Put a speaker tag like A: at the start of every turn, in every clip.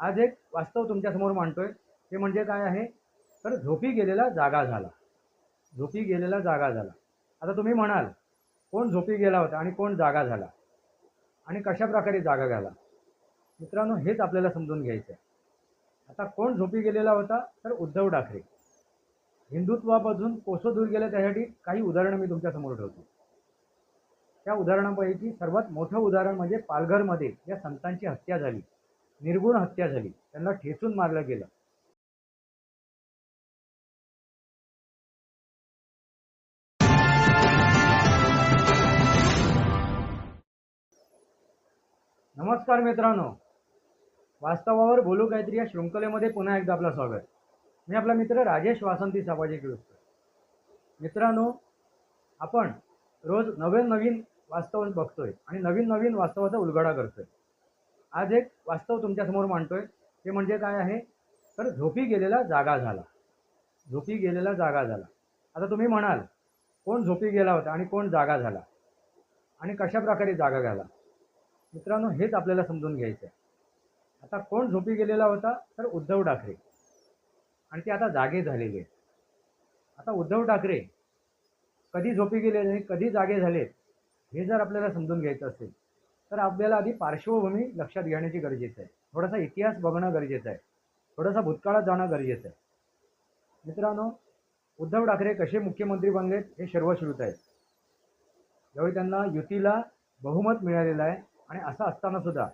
A: आज एक वास्तव तुमच्यासमोर मांडतोय. ते म्हणजे काय आहे? तर झोपी गेलेला जागा झाला. झोपी गेलेला जागा झाला. आता तुम्ही म्हणाल कोण झोपी गेला होता आणि कोण जागा झाला? आणि कशा प्रकारे जागा झाला? मित्रांनो हेच आपल्याला समजून घ्यायचं आहे आता कोण झोपी गेलेला होता? तर उद्धव ठाकरे. हिंदुत्वापासून कोसो दूर गेलं त्यासाठी काही उदाहरणं मी तुमच्यासमोर ठेवतो. त्या उदाहरणापैकी सर्वात मोठं उदाहरण म्हणजे पालघरमध्ये या संतांची हत्या झाली. निर्गुण हत्या झाली. त्यांना ठेचून मारलं गेलं. नमस्कार मित्रांनो. वास्तवावर बोलू काहीतरी या शृंखलेमध्ये पुन्हा एकदा आपलं स्वागत. मी आपला मित्र राजेश वासंती सामाजिक किळुसकर मित्रांनो आपण रोज नवीन नवीन वास्तव बघतोय आणि नवीन नवीन वास्तवाचा उलगडा करतोय. आज एक वास्तव तुमच्यासमोर मांडतोय. ते म्हणजे काय आहे? तर झोपी गेलेला जागा झाला. झोपी गेलेला जागा झाला. आता तुम्ही म्हणाल कोण झोपी गेला होता आणि कोण जागा झाला? आणि कशा प्रकारे जागा झाला? मित्रांनो हेच आपल्याला समजून घ्यायचं आहे. आता कोण झोपी गेलेला होता? तर उद्धव ठाकरे. आणि ते आता जागे झालेले आहेत. आता उद्धव ठाकरे कधी झोपी गेले कधी जागे झालेत हे जर आपल्याला समजून घ्यायचं असेल तर आपल्याला आधी पार्श्वभूमी लक्षात घेण्याची गरजेचं आहे. थोडासा इतिहास बघणं गरजेचं आहे. थोडासा भूतकाळात जाणं गरजेचं आहे. मित्रांनो उद्धव ठाकरे कसे मुख्यमंत्री बनलेत हे सर्वश्रुत आहे ज्यावेळी त्यांना युतीला बहुमत मिळालेलं आहे आणि असं असताना सुद्धा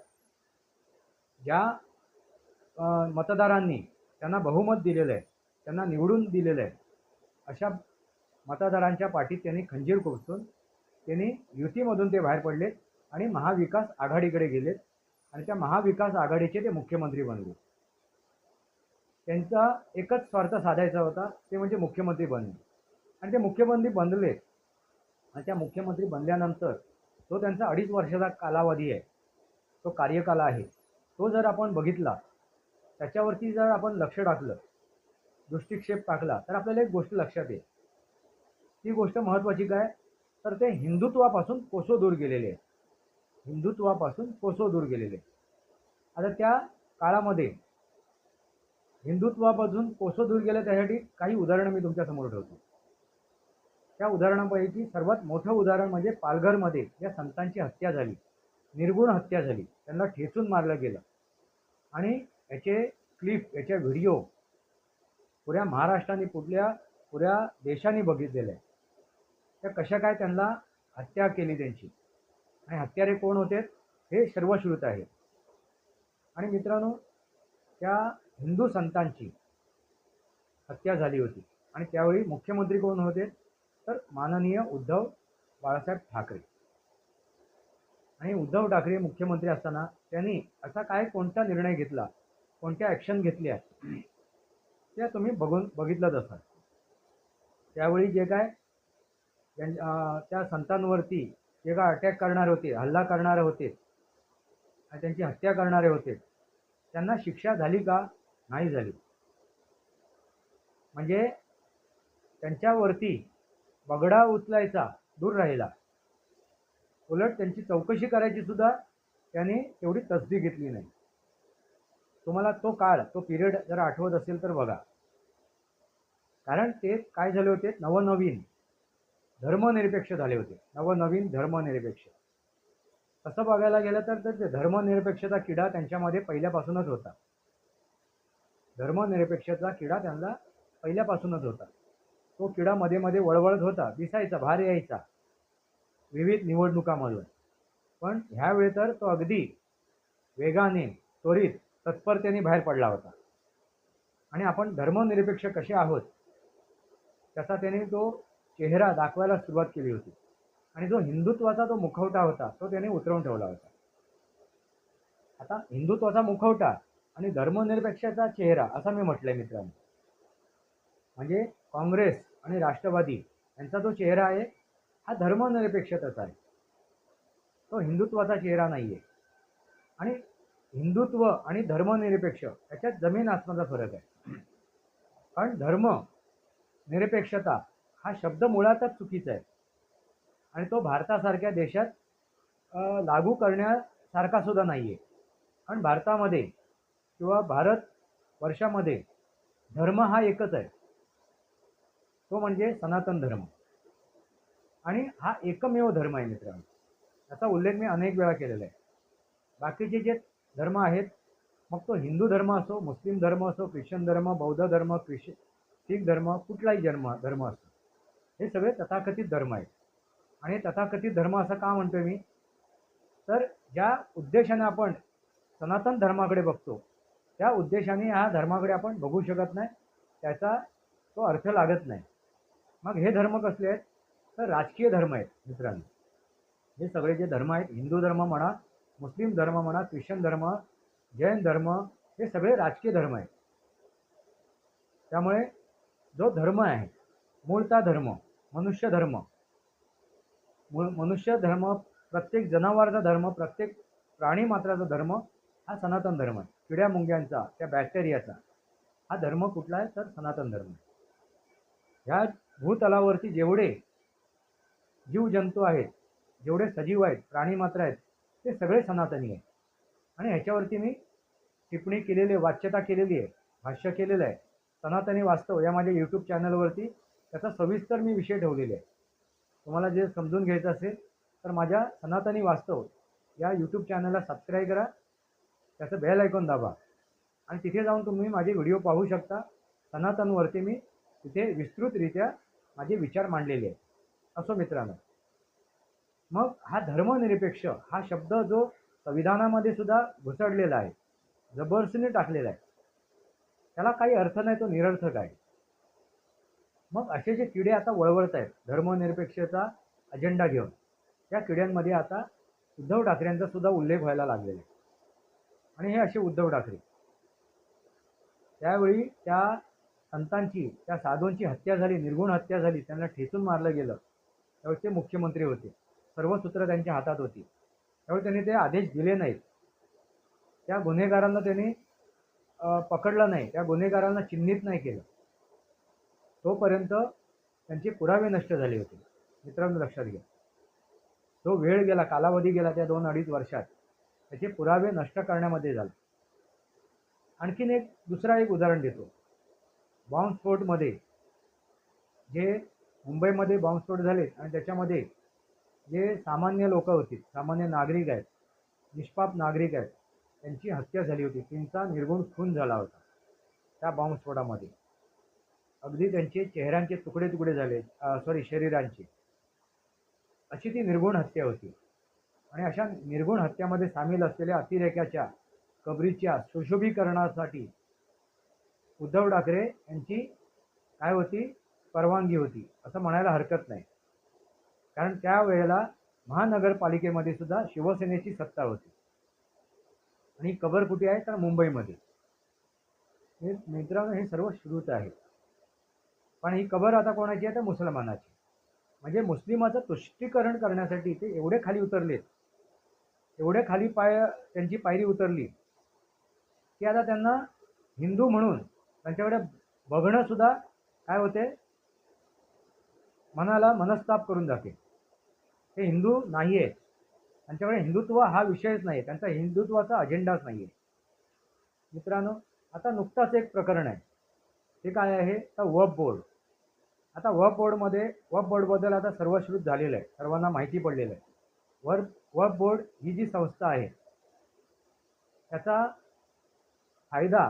A: ज्या मतदारांनी त्यांना बहुमत दिलेलं आहे त्यांना निवडून दिलेलं आहे अशा मतदारांच्या पाठीत त्यांनी खंजीर खुपसून त्यांनी युतीमधून ते बाहेर पडलेत. आणि महाविकास आघाडीकडे गेलेत आणि त्या महाविकास आघाडीचे ते मुख्यमंत्री बनले. त्यांचा एकच स्वार्थ साधायचा होता ते म्हणजे मुख्यमंत्री बनणे आणि ते मुख्यमंत्री बनले आणि त्या मुख्यमंत्री बनल्यानंतर तो त्यांचा अडीच वर्षाचा कालावधी आहे. तो कार्यकाल आहे. तो जर आपण बघितला त्याच्यावरती जर आपण लक्ष टाकलं दृष्टिक्षेप टाकला तर आपल्याला एक गोष्ट लक्षात येईल. ती गोष्ट महत्त्वाची काय? तर ते हिंदुत्वापासून कोसो दूर गेलेले आहे हिंदुत्वापासून कोसो दूर गेलेले. आता त्या काळामध्ये हिंदुत्वापासून कोसो दूर गेलं त्यासाठी काही उदाहरणं मी तुमच्यासमोर ठेवतो. त्या उदाहरणापैकी सर्वात मोठं उदाहरण म्हणजे पालघरमध्ये या संतांची हत्या झाली. निर्गुण हत्या झाली. त्यांना ठेचून मारलं गेलं. आणि याचे क्लिप याचे व्हिडिओ पुऱ्या महाराष्ट्राने पुढल्या पुऱ्या देशाने बघितलेलं. आहे त्या कशा काय त्यांना हत्या केली त्यांची. आणि हत्यारे कोण होते? हे सर्वश्रुत आहे. आणि मित्रांनो त्या हिंदू संतांची हत्या झाली होती. आणि त्यावेळी मुख्यमंत्री कोण होते? तर माननीय उद्धव बाळासाहेब ठाकरे. आणि उद्धव ठाकरे मुख्यमंत्री असताना त्यांनी असा काय कोणता निर्णय घेतला? कोणत्या ॲक्शन घेतल्या? त्या तुम्ही बघून बघितलंच असाल. त्यावेळी जे काय त्यां- त्या संतांवरती जे का अटॅक करणारे होते हल्ला करणारे होते आणि त्यांची हत्या करणारे होते. त्यांना शिक्षा झाली का? नाही झाली. म्हणजे त्यांच्यावरती बगडा उचलायचा दूर राहिला. उलट त्यांची चौकशी करायची सुद्धा त्यांनी तेवढी तसदी घेतली नाही. तुम्हाला तो काळ तो पिरियड जर आठवत असेल तर बघा. कारण ते काय झाले होते? नवनवीन. धर्मनिरपेक्ष झाले होते. नवनवीन धर्मनिरपेक्ष. तसं बघायला गेलं तर तर ते धर्मनिरपेक्षता किडा त्यांच्यामध्ये पहिल्यापासूनच होता. धर्मनिरपेक्षता किडा त्यांना पहिल्यापासूनच होता. तो किडा मध्ये मध्ये वळवळत होता दिसायचा भार यायचा विविध निवडणुकामधून. पण ह्यावेळी तर तो अगदी वेगाने त्वरित तत्परतेने बाहेर पडला होता. आणि आपण धर्मनिरपेक्ष कसे आहोत? त्याचा त्याने तो चेहरा दाखवायला सुरुवात केली होती. आणि जो हिंदुत्वाचा तो मुखवटा होता तो त्याने उतरवून ठेवला होता. आता हिंदुत्वाचा मुखवटा आणि धर्मनिरपेक्षाचा चेहरा असा मी म्हटलंय मित्रांनो. म्हणजे काँग्रेस आणि राष्ट्रवादी यांचा जो चेहरा आहे हा धर्मनिरपेक्षताचा आहे. तो हिंदुत्वाचा चेहरा नाही आहे आणि हिंदुत्व आणि धर्मनिरपेक्ष याच्यात जमीन आसमानचा फरक आहे. कारण धर्म निरपेक्षता हा शब्द मुळातच चुकीचा आहे. आणि तो भारतासारख्या देशात लागू करण्यासारखा सुद्धा नाही आहे कारण भारतामध्ये किंवा भारत वर्षामध्ये धर्म हा एकच आहे. तो म्हणजे सनातन धर्म. आणि हा एकमेव धर्म आहे मित्रांनो. याचा उल्लेख मी अनेक वेळा केलेला आहे. बाकीचे जे धर्म आहेत मग तो हिंदू धर्म असो मुस्लिम धर्म असो ख्रिश्चन धर्म बौद्ध धर्म ख्रिश शीख धर्म कुठलाही धर्म धर्म असो. हे सगळे तथाकथित धर्म आहेत. आणि तथाकथित धर्म असं का म्हणतोय मी? तर ज्या उद्देशाने आपण सनातन धर्माकडे बघतो त्या उद्देशाने ह्या धर्माकडे आपण बघू शकत नाही त्याचा तो अर्थ लागत नाही. मग हे धर्म कसले आहेत? तर राजकीय धर्म आहेत मित्रांनो. हे सगळे जे धर्म आहेत हिंदू धर्म म्हणा मुस्लिम धर्म म्हणा ख्रिश्चन धर्म जैन धर्म हे सगळे राजकीय धर्म आहेत. त्यामुळे जो धर्म आहे मूळचा धर्म मनुष्य धर्म. मनुष्य धर्म प्रत्येक जनावरचा धर्म प्रत्येक प्राणी मात्राचा धर्म हा सनातन धर्म आहे. किड्या मुंग्यांचा त्या बॅक्टेरियाचा हा धर्म कुठला आहे? तर सनातन धर्म आहे. ह्या भूतलावरती जेवढे जीवजंतू आहेत जेवढे सजीव आहेत प्राणी मात्र आहेत ते सगळे सनातनी आहेत. आणि ह्याच्यावरती मी टिप्पणी केलेली आहे वाच्यता केलेली आहे भाष्य केलेलं आहे. सनातनी वास्तव या माझ्या यूट्यूब चॅनलवरती त्याचा सविस्तर मी विषय ठेवलेले आहे तुम्हाला जे समजून घ्यायचं असेल तर माझ्या सनातनी वास्तव या यूट्यूब चॅनलला सबस्क्राईब करा. त्याचं बेल ऐकून दाबा. आणि तिथे जाऊन तुम्ही माझे व्हिडिओ पाहू शकता. सनातनवरती मी तिथे विस्तृतरित्या माझे विचार मांडलेले आहेत. असो मित्रांनो. मग हा धर्मनिरपेक्ष हा शब्द जो संविधानामध्ये सुद्धा घुसडलेला आहे जबरसीने टाकलेला आहे त्याला काही अर्थ नाही तो निरर्थक आहे. मग असे जे किडे आता वळवळत आहेत धर्मनिरपेक्षता अजेंडा घेऊन त्या किड्यांमध्ये आता उद्धव ठाकरेंचा सुद्धा उल्लेख व्हायला लागलेला आहे. आणि हे असे उद्धव ठाकरे. त्यावेळी त्या संतांची त्या साधूंची हत्या झाली निर्गुण हत्या झाली त्यांना ठेचून मारलं गेलं. त्यावेळी ते मुख्यमंत्री होते. सर्व सूत्र त्यांच्या हातात होती. त्यावेळी त्यांनी ते आदेश दिले नाहीत. त्या गुन्हेगारांना त्यांनी पकडलं नाही. त्या गुन्हेगारांना चिन्हित नाही केलं. तोपर्यंत त्यांचे पुरावे नष्ट झाले होते. मित्रांनो लक्षात घ्या. जो वेळ गेला कालावधी गेला त्या दोन अडीच वर्षात त्याचे पुरावे नष्ट करण्यामध्ये झाला. आणखीन एक दुसरा एक उदाहरण देतो. बॉम्बस्फोटमध्ये जे मुंबईमध्ये बॉम्बस्फोट झाले आणि त्याच्यामध्ये जे सामान्य लोक होती सामान्य नागरिक आहेत निष्पाप नागरिक आहेत त्यांची हत्या झाली होती. त्यांचा निर्गुण खून झाला होता त्या बॉम्बस्फोटामध्ये अगदी त्यांचे चेहऱ्यांचे तुकडे तुकडे झाले सॉरी शरीरांचे. अशी ती निर्गुण हत्या होती. आणि अशा निर्गुण हत्यामध्ये सामील असलेल्या अतिरेक्याच्या कबरीच्या सुशोभीकरणासाठी उद्धव ठाकरे यांची काय होती? परवानगी होती असं म्हणायला हरकत नाही. कारण त्यावेळेला महानगरपालिकेमध्ये सुद्धा शिवसेनेची सत्ता होती. आणि कबर कुठे आहे? तर मुंबईमध्ये. हे मित्रांनो हे सर्व श्रुत आहे. पण ही कबर आता कोणाची आहे? तर मुसलमानाची. म्हणजे मुस्लिमाचं तुष्टीकरण करण्यासाठी ते एवढे खाली उतरलेत. एवढे खाली पाय त्यांची पायरी उतरली. की आता त्यांना हिंदू म्हणून त्यांच्याकडे बघणंसुद्धा काय होते? मनाला मनस्ताप करून जाते. ते हिंदू नाही आहेत त्यांच्याकडे हिंदुत्व हा विषयच नाही त्यांचा हिंदुत्वाचा अजेंडाच नाही आहे मित्रांनो आता नुकताच एक प्रकरण आहे. ते काय आहे? तर वफ बोर्ड. आता वफ बोर्डमध्ये वफ बोर्डबद्दल आता सर्वश्रुत झालेलं आहे. सर्वांना माहिती पडलेलं आहे. वर वफ बोर्ड ही जी संस्था आहे त्याचा फायदा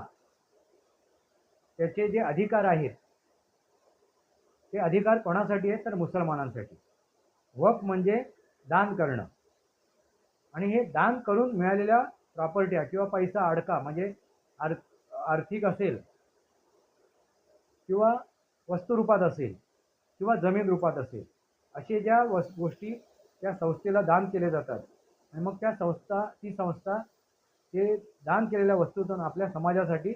A: त्याचे जे अधिकार आहेत ते अधिकार कोणासाठी आहेत? तर मुसलमानांसाठी. वफ म्हणजे दान करणं. आणि हे दान करून मिळालेल्या प्रॉपर्ट्या किंवा पैसा अडका म्हणजे आर्थिक असेल किंवा वस्तुरूपात असेल किंवा जमीन रूपात असेल असे ज्या वस गोष्टी त्या संस्थेला दान केले जातात. आणि मग त्या संस्था ती संस्था ते दान केलेल्या वस्तूतून आपल्या समाजासाठी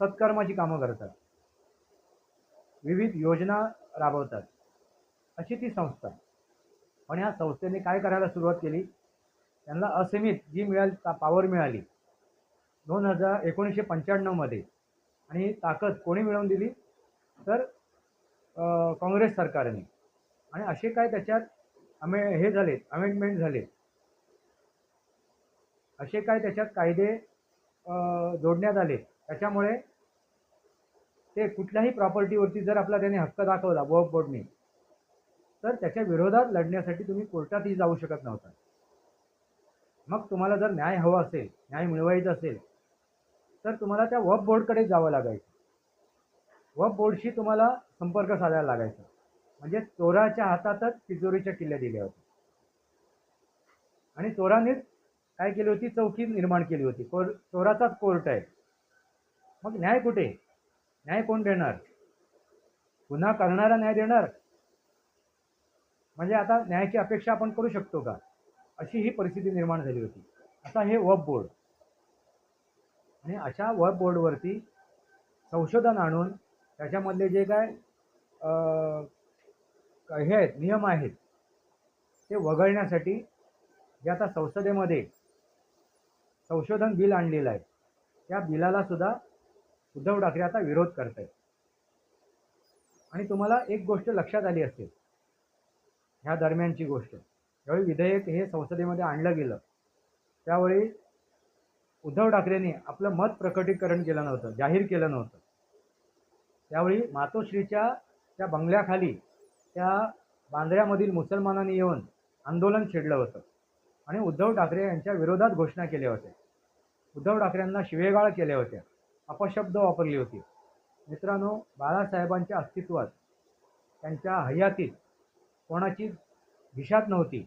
A: सत्कर्माची कामं करतात. विविध योजना राबवतात. अशी ती संस्था. पण ह्या संस्थेने काय करायला सुरुवात केली? त्यांना असीमित जी मिळाली ता पावर मिळाली. दोन हजार एकोणीसशे पंच्याण्णवमध्ये. आणि ताकद कोणी मिळवून दिली? तर काँग्रेस सरकारने आणि असे काय त्याच्यात अमे हे झाले अमेंडमेंट झाले असे काय त्याच्यात कायदे जोडण्यात आले त्याच्यामुळे ते कुठल्याही प्रॉपर्टीवरती जर आपला त्याने हक्क दाखवला वक्फ बोर्डने तर त्याच्या विरोधात लढण्यासाठी तुम्ही कोर्टातही जाऊ शकत नव्हता. मग तुम्हाला जर न्याय हवा असेल न्याय मिळवायचा असेल तर तुम्हाला त्या वक्फ बोर्डकडे जावं लागायचं. व बोर्डशी तुम्हाला संपर्क साधायला लागायचा. म्हणजे चोराच्या हातातच तिजोरीच्या किल्ल्या दिल्या होत्या. आणि चोरानेच काय केली होती? चौकी निर्माण केली होती. कोर चोराचाच कोर्ट आहे. मग न्याय कुठे? न्याय कोण देणार? गुन्हा करणारा न्याय देणार? म्हणजे आता न्यायाची अपेक्षा आपण करू शकतो का? अशी ही परिस्थिती निर्माण झाली होती. आता हे वब बोर्ड. आणि अशा वब बोर्डवरती संशोधन आणून त्याच्यामधले जे काय हे आहेत नियम आहेत ते वगळण्यासाठी जे आता संसदेमध्ये संशोधन बिल आणलेलं आहे त्या बिलाला सुद्धा उद्धव ठाकरे आता विरोध करत आहेत आणि तुम्हाला एक गोष्ट लक्षात आली असेल ह्या दरम्यानची गोष्ट. ज्यावेळी विधेयक हे संसदेमध्ये आणलं गेलं त्यावेळी उद्धव ठाकरेंनी आपलं मत प्रकटीकरण केलं नव्हतं जाहीर केलं नव्हतं. त्यावेळी मातोश्रीच्या त्या बंगल्याखाली त्या बांद्र्यामधील मुसलमानांनी येऊन आंदोलन छेडलं होतं. आणि उद्धव ठाकरे यांच्या विरोधात घोषणा केल्या होत्या. उद्धव ठाकरेंना शिवेगाळ केल्या होत्या. अपशब्द वापरली होती. मित्रांनो बाळासाहेबांच्या अस्तित्वात त्यांच्या हयातीत कोणाची दिशात नव्हती.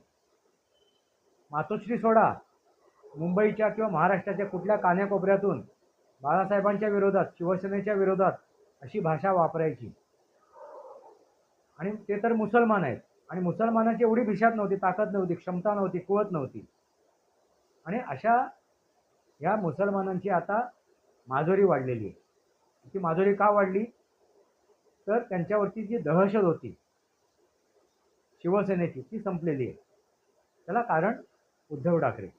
A: मातोश्री सोडा मुंबईच्या किंवा महाराष्ट्राच्या कुठल्या कान्याकोपऱ्यातून बाळासाहेबांच्या विरोधात शिवसेनेच्या विरोधात अशी भाषा वापरायची. आणि ते तर मुसलमान आहेत. आणि मुसलमानाची एवढी भिशात नव्हती ताकद नव्हती क्षमता नव्हती कुवत नव्हती. आणि अशा या मुसलमानांची आता माजोरी वाढलेली आहे. ती माजोरी का वाढली? तर त्यांच्यावरती जी दहशत होती शिवसेनेची ती संपलेली आहे. त्याला कारण उद्धव ठाकरे.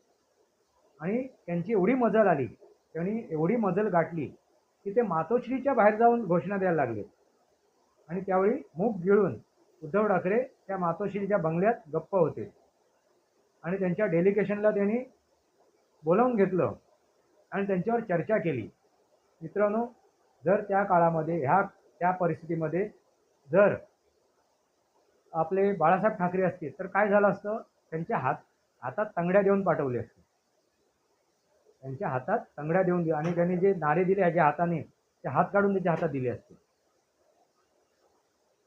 A: आणि त्यांची एवढी मजल आली त्यांनी एवढी मजल गाठली की ते मातोश्रीच्या बाहेर जाऊन घोषणा द्यायला लागले. आणि त्यावेळी मूग गिळून उद्धव ठाकरे त्या मातोश्रीच्या बंगल्यात गप्प होते. आणि त्यांच्या डेलिगेशनला त्यांनी बोलावून घेतलं आणि त्यांच्यावर चर्चा केली. मित्रांनो जर त्या काळामध्ये ह्या त्या परिस्थितीमध्ये जर आपले बाळासाहेब ठाकरे असतील तर काय झालं असतं? त्यांच्या हात हातात तंगड्या देऊन पाठवले असते. त्यांच्या हातात तंगड्या देऊन दिल्या. आणि त्यांनी जे नारे दिले ह्याच्या हाताने ते हात काढून त्याच्या हातात दिले असते.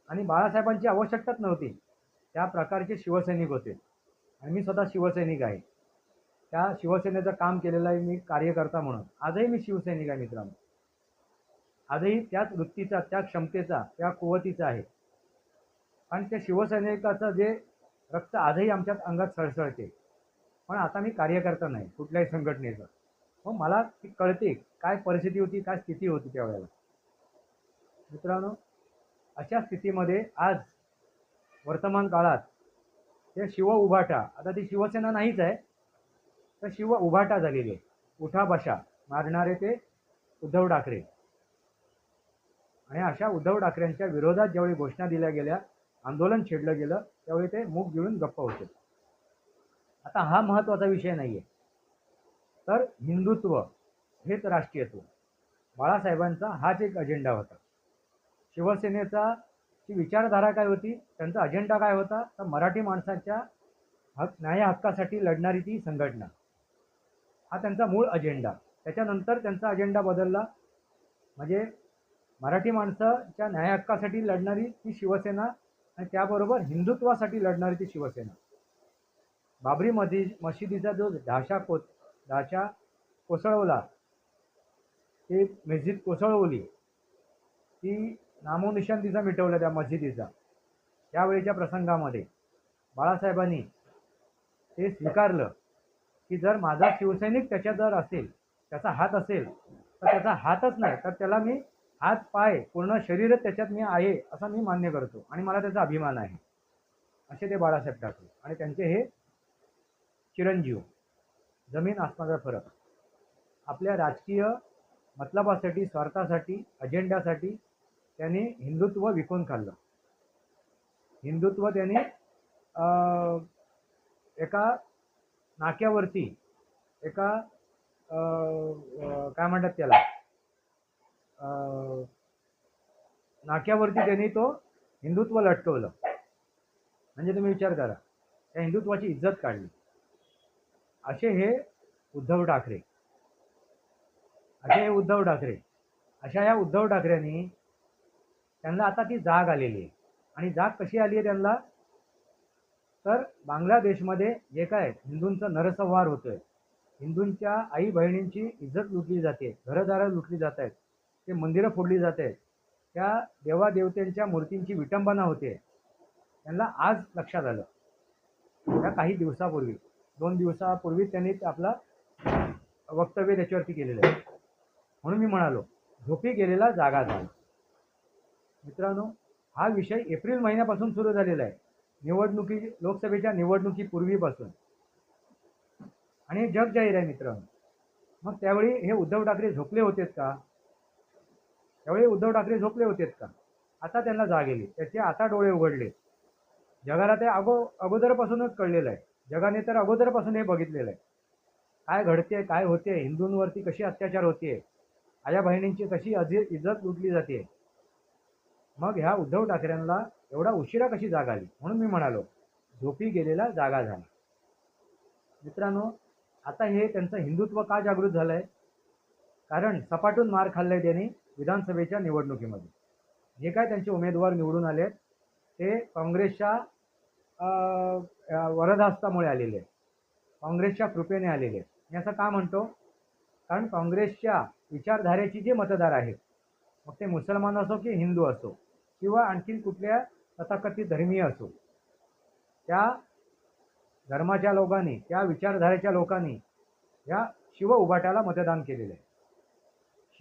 A: आणि बाळासाहेबांची आवश्यकताच नव्हती. त्या प्रकारचे शिवसैनिक होते. आणि मी स्वतः शिवसैनिक आहे. त्या शिवसेनेचं काम केलेलं आहे मी कार्यकर्ता म्हणून. आजही मी शिवसैनिक आहे मित्रांनो. आजही त्याच वृत्तीचा त्या क्षमतेचा त्या कुवतीचा आहे. आणि त्या शिवसैनिकाचं जे रक्त आजही आमच्यात अंगात सळसळते. पण आता मी कार्यकर्ता नाही कुठल्याही संघटनेचं. मग मला ती कळते काय परिस्थिती होती काय स्थिती होती त्यावेळेला मित्रांनो अशा स्थितीमध्ये आज वर्तमान काळात ते शिव उभाटा आता ती शिवसेना नाहीच आहे तर शिव उभाटा झालेली आहे. उठा बशा मारणारे ते उद्धव ठाकरे. आणि अशा उद्धव ठाकरेंच्या विरोधात ज्यावेळी घोषणा दिल्या गेल्या आंदोलन छेडलं गेलं त्यावेळी ते मूग गिळून गप्प होते. आता हा महत्त्वाचा विषय नाही आहे तर हिंदुत्व हेच राष्ट्रीयत्व. बाळासाहेबांचा हाच एक अजेंडा होता. शिवसेनेचा ची विचारधारा काय होती त्यांचा अजेंडा काय होता? तर मराठी माणसाच्या हक न्याय हक्कासाठी लढणारी ती संघटना. हा त्यांचा मूळ अजेंडा त्याच्यानंतर त्यांचा अजेंडा बदलला. म्हणजे मराठी माणसाच्या न्याय हक्कासाठी लढणारी ती शिवसेना आणि त्याबरोबर हिंदुत्वासाठी लढणारी ती शिवसेना. बाबरी मधी मशिदीचा जो ढाशा कोत ढाशा कोसळवला. ते मस्जिद कोसळवली. ती नामोनिशान तिचा मिटवला त्या मस्जिदीचा. त्यावेळेच्या प्रसंगामध्ये बाळासाहेबांनी ते स्वीकारलं की जर माझा शिवसैनिक त्याच्या जर असेल त्याचा हात असेल तर त्याचा हातच नाही तर त्याला मी हात पाय पूर्ण शरीरच त्याच्यात मी आहे असं मी मान्य करतो. आणि मला त्याचा अभिमान आहे. असे ते बाळासाहेब ठाकरे आणि त्यांचे हे चिरंजीव. जमीन आसमानाचा फरक. आपल्या राजकीय मतलबासाठी स्वार्थासाठी अजेंड्यासाठी त्यांनी हिंदुत्व विकून खाल्लं हिंदुत्व त्यांनी अं, एका नाक्यावरती एका अं, काय म्हणतात त्याला? अं, नाक्यावरती त्यांनी तो हिंदुत्व लटकवलं. म्हणजे तुम्ही विचार करा त्या हिंदुत्वाची इज्जत काढली. असे हे उद्धव ठाकरे. असे हे उद्धव ठाकरे. अशा या उद्धव ठाकरेंनी त्यांना आता ती जाग आलेली आहे. आणि जाग कशी आली आहे त्यांना? तर बांगलादेशमध्ये जे काय हिंदूंचा नरसंहार होतोय हिंदूंच्या आई बहिणींची इज्जत लुटली जाते घरदारं लुटली जात आहेत ते मंदिरं फोडली जात आहेत त्या देवादेवतेंच्या मूर्तींची विटंबना होते. त्यांना आज लक्षात आलं. त्या काही दिवसापूर्वी. दोन दिवसापूर्वी त्यांनी आपला वक्तव्य त्याच्यावरती केलेलं आहे. म्हणून मी म्हणालो झोपी गेलेला जागा झाला मित्रांनो हा विषय एप्रिल महिन्यापासून सुरू झालेला आहे. निवडणुकी लोकसभेच्या निवडणुकीपूर्वीपासून आणि जग जाहीर आहे मित्रांनो. मग त्यावेळी हे उद्धव ठाकरे झोपले होतेत का? त्यावेळी उद्धव ठाकरे झोपले होतेत का? आता त्यांना जाग येली त्याचे आता डोळे उघडले. जगाला ते अगो अगोदरपासूनच कळलेलं आहे. जगाने तर अगोदरपासून हे बघितलेलं आहे. काय घडते काय होते हिंदूंवरती कशी अत्याचार होते आया बहिणींची कशी अजी इज्जत लुटली जाते मग ह्या उद्धव ठाकरेंना एवढा उशिरा कशी जाग आली? म्हणून मी म्हणालो झोपी गेलेला जागा झाला. मित्रांनो आता हे त्यांचं हिंदुत्व का जागृत झालं आहे कारण सपाटून मार खाल्लाय त्यांनी विधानसभेच्या निवडणुकीमध्ये. जे काय त्यांचे उमेदवार निवडून आले ते काँग्रेसच्या वरदहस्तामुळे आलेले आहेत. काँग्रेसच्या कृपेने आलेले आहेत. मी असं का म्हणतो? कारण काँग्रेसच्या विचारधारेची जे मतदार आहेत मग ते मुसलमान असो की हिंदू असो किंवा आणखीन कुठल्या तथाकथित धर्मीय असो त्या धर्माच्या लोकांनी त्या विचारधारेच्या लोकांनी या शिव उभाट्याला मतदान केलेलं आहे.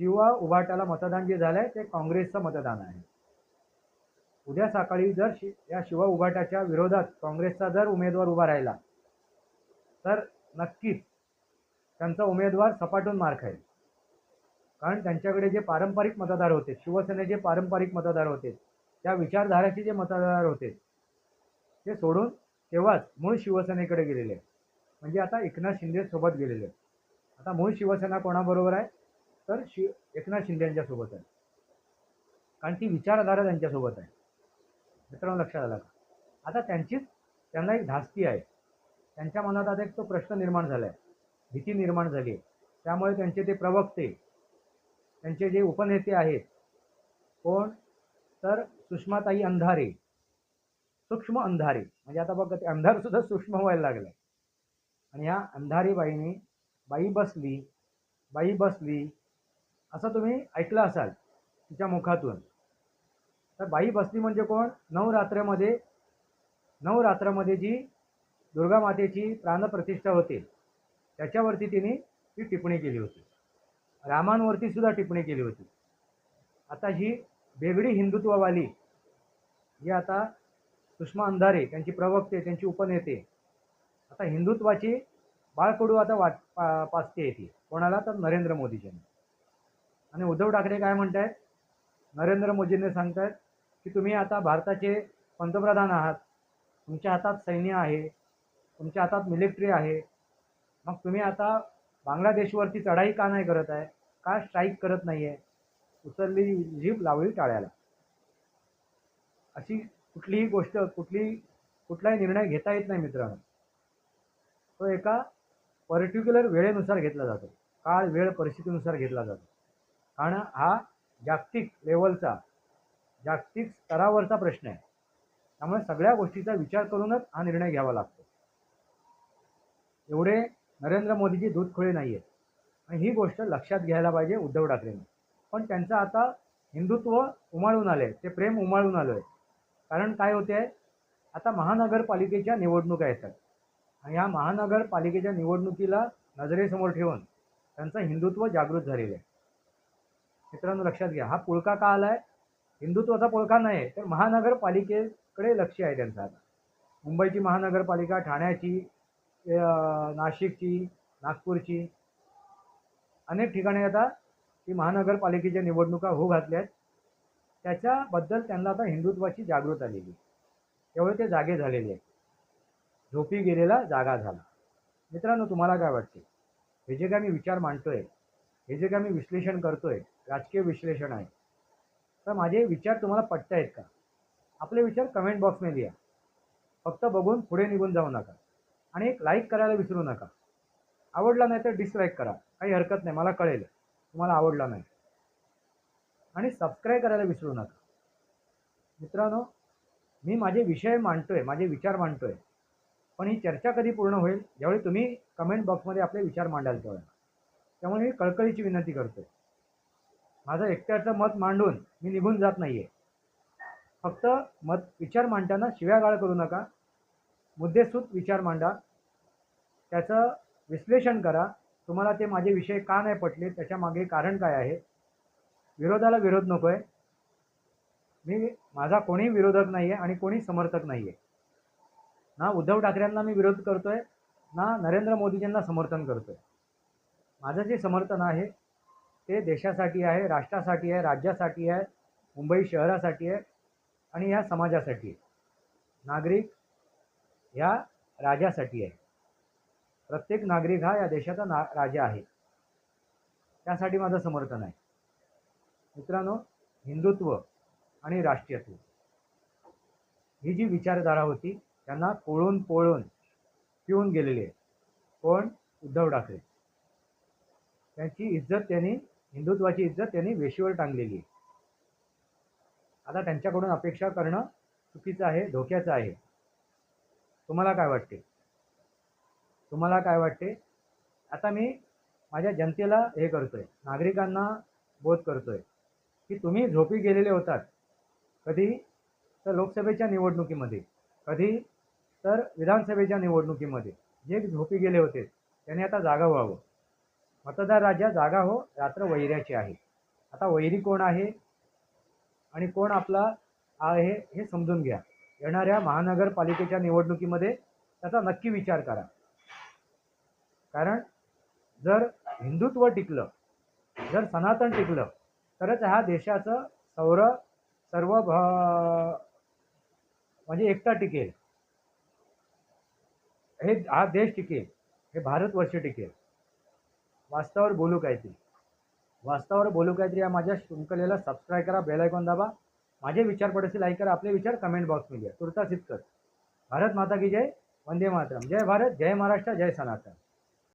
A: शिव उभाट्याला मतदान जे झालं आहे ते काँग्रेसचं मतदान आहे. उद्या सकाळी जर शि या शिव उभाट्याच्या विरोधात काँग्रेसचा जर उमेदवार उभा राहिला तर नक्कीच त्यांचा उमेदवार सपाटून मार खाईल कारण त्यांच्याकडे जे पारंपरिक मतदार होते शिवसेनेचे पारंपरिक मतदार होते त्या विचारधाराचे जे मतदार होते ते सोडून तेव्हाच मूळ शिवसेनेकडे गेलेले. म्हणजे आता एकनाथ शिंदेसोबत गेलेले. आता मूळ शिवसेना कोणाबरोबर आहे? तर शि एकनाथ शिंदेंच्यासोबत आहे. कारण ती विचारधारा त्यांच्यासोबत आहे. मित्रांनो लक्षात आला का? आता त्यांचीच त्यांना एक धास्ती आहे. त्यांच्या मनात आता एक तो प्रश्न निर्माण झाला आहे भीती निर्माण झाली आहे. त्यामुळे त्यांचे ते प्रवक्ते त्यांचे जे उपनेते आहेत कोण? तर सुषमाताई अंधारे. सूक्ष्म अंधारे. म्हणजे आता बघा ते अंधारसुद्धा सूक्ष्म व्हायला लागलं आहे आणि ह्या अंधारीबाईने बाई बसली बाई बसली असं तुम्ही ऐकलं असाल तिच्या मुखातून. तर बाई बसली म्हणजे कोण? नवरात्रामध्ये नवरात्रामध्ये जी दुर्गा मातेची प्राणप्रतिष्ठा होते त्याच्यावरती तिने ती टिप्पणी केली होती. रामांवरती सुद्धा टिप्पणी केली होती. आता ही वेगळी हिंदुत्ववाली ही आता सुषमा अंधारे त्यांची प्रवक्ते त्यांची उपनेते आता हिंदुत्वाची बाळकडू आता वाट पा पाचते येते कोणाला? तर नरेंद्र मोदीजींनी. आणि उद्धव ठाकरे काय म्हणत आहेत नरेंद्र मोदींनी सांगतायत की तुम्ही आता भारताचे पंतप्रधान आहात. तुमच्या हातात सैन्य आहे. तुमच्या हातात मिलिटरी आहे. मग तुम्ही आता बांगलादेशवरती चढाई का नाही करत आहे? का स्ट्राईक करत नाही आहे उचलली जीभ लावली टाळ्याला. अशी कुठलीही गोष्ट कुठली कुठलाही निर्णय घेता येत नाही मित्रांनो. तो एका पर्टिक्युलर वेळेनुसार घेतला जातो. काळ वेळ परिस्थितीनुसार घेतला जातो. कारण हा जागतिक लेवलचा जागतिक स्तरावरचा प्रश्न आहे. त्यामुळे सगळ्या गोष्टीचा विचार करूनच हा निर्णय घ्यावा लागतो. एवढे नरेंद्र मोदीची दूधखोळे नाही आहेत आणि ही गोष्ट लक्षात घ्यायला पाहिजे उद्धव ठाकरेंनी. पण त्यांचं आता हिंदुत्व उमाळून आलं आहे ते प्रेम उमाळून आलं आहे कारण काय होते आहे आता महानगरपालिकेच्या निवडणुका येतात. आणि ह्या महानगरपालिकेच्या निवडणुकीला नजरेसमोर ठेवून त्यांचं हिंदुत्व जागृत झालेलं आहे. मित्रांनो लक्षात घ्या. हा पुळका का आला आहे हिंदुत्वाचा पोळखा नाही आहे तर महानगरपालिकेकडे लक्ष आहे त्यांचं आता. मुंबईची महानगरपालिका ठाण्याची नाशिकची नागपूरची अनेक ठिकाणी आता ती महानगरपालिकेच्या निवडणुका होऊ घातल्या आहेत. त्याच्याबद्दल त्यांना आता हिंदुत्वाची जागृत आलेली त्यामुळे ते जागे झालेले आहेत. झोपी गेलेला जागा झाला. मित्रांनो तुम्हाला काय वाटते? हे जे काय मी विचार मांडतोय हे जे काय मी विश्लेषण करतोय राजकीय विश्लेषण आहे तर माझे विचार तुम्हाला पटतायत का? आपले विचार कमेंट बॉक्समध्ये लिहा. फक्त बघून पुढे निघून जाऊ नका. आणि एक लाईक करायला विसरू नका. आवडला नाही तर डिसलाईक करा. काही हरकत नाही मला कळेल. तुम्हाला आवडला नाही. आणि सबस्क्राईब करायला विसरू नका. मित्रांनो मी माझे विषय मांडतोय माझे विचार मांडतोय. पण ही चर्चा कधी पूर्ण होईल? ज्यावेळी तुम्ही कमेंट बॉक्समध्ये आपले विचार मांडाल तेव्हा. त्यामुळे मी कळकळीची विनंती करतोय. माझं एकट्याचं मत मांडून मी निघून जात नाही आहे फक्त मत विचार मांडताना शिव्यागाळ करू नका. मुद्देसूद विचार मांडा. त्याचं विश्लेषण करा. तुम्हाला ते माझे विषय का नाही पटले? त्याच्यामागे कारण काय आहे? विरोधाला विरोध नको आहे मी माझा कोणी विरोधक नाही आहे आणि कोणी समर्थक नाही आहे ना उद्धव ठाकरेंना मी विरोध करतो आहे ना नरेंद्र मोदीजींना समर्थन करतो आहे माझं जे समर्थन आहे ते देशासाठी आहे राष्ट्रासाठी आहे राज्यासाठी आहे मुंबई शहरासाठी आहे आणि ह्या समाजासाठी आहे. नागरिक ह्या राजासाठी आहे. प्रत्येक नागरिक हा या देशाचा ना राजा आहे. त्यासाठी माझं समर्थन आहे. मित्रांनो हिंदुत्व आणि राष्ट्रीयत्व ही जी विचारधारा होती त्यांना पोळून पोळून पिऊन गेलेली आहे. कोण? उद्धव ठाकरे. त्यांची इज्जत त्यांनी हिंदुत्वाची इज्जत त्यांनी वेशीवर टांगलेली आहे. आता त्यांच्याकडून अपेक्षा करणं चुकीचं आहे धोक्याचं आहे. तुम्हाला काय वाटते? तुम्हाला काय वाटते? आता मी माझ्या जनतेला हे करतो आहे नागरिकांना बोध करतो आहे की तुम्ही झोपी गेलेले होतात. कधी तर लोकसभेच्या निवडणुकीमध्ये कधी तर विधानसभेच्या निवडणुकीमध्ये. जे झोपी गेले होते त्यांनी आता जागा व्हावं. मतदार राजा जागा हो रात्र वैऱ्याची आहे. आता वैरी कोण आहे? आणि कोण आपला आहे हे समजून घ्या. येणाऱ्या महानगरपालिकेच्या निवडणुकीमध्ये त्याचा नक्की विचार करा. कारण जर हिंदुत्व टिकलं जर सनातन टिकलं तरच हा देशाचं सौर सर्व भ म्हणजे एकता टिकेल. हे हा देश टिकेल. हे भारतवर्ष टिकेल. वास्तवावर बोलू काहीतरी. वास्तवावर बोलू काहीतरी या माझ्या शृंखलेला सबस्क्राईब करा बेल आयकॉन दाबा. माझे विचार पडतील लाईक करा आपले विचार कमेंट बॉक्समध्ये द्या तुर्तास इतकंच. भारत माता की जय वंदे मातरम. जय भारत जय महाराष्ट्र जय सनातन.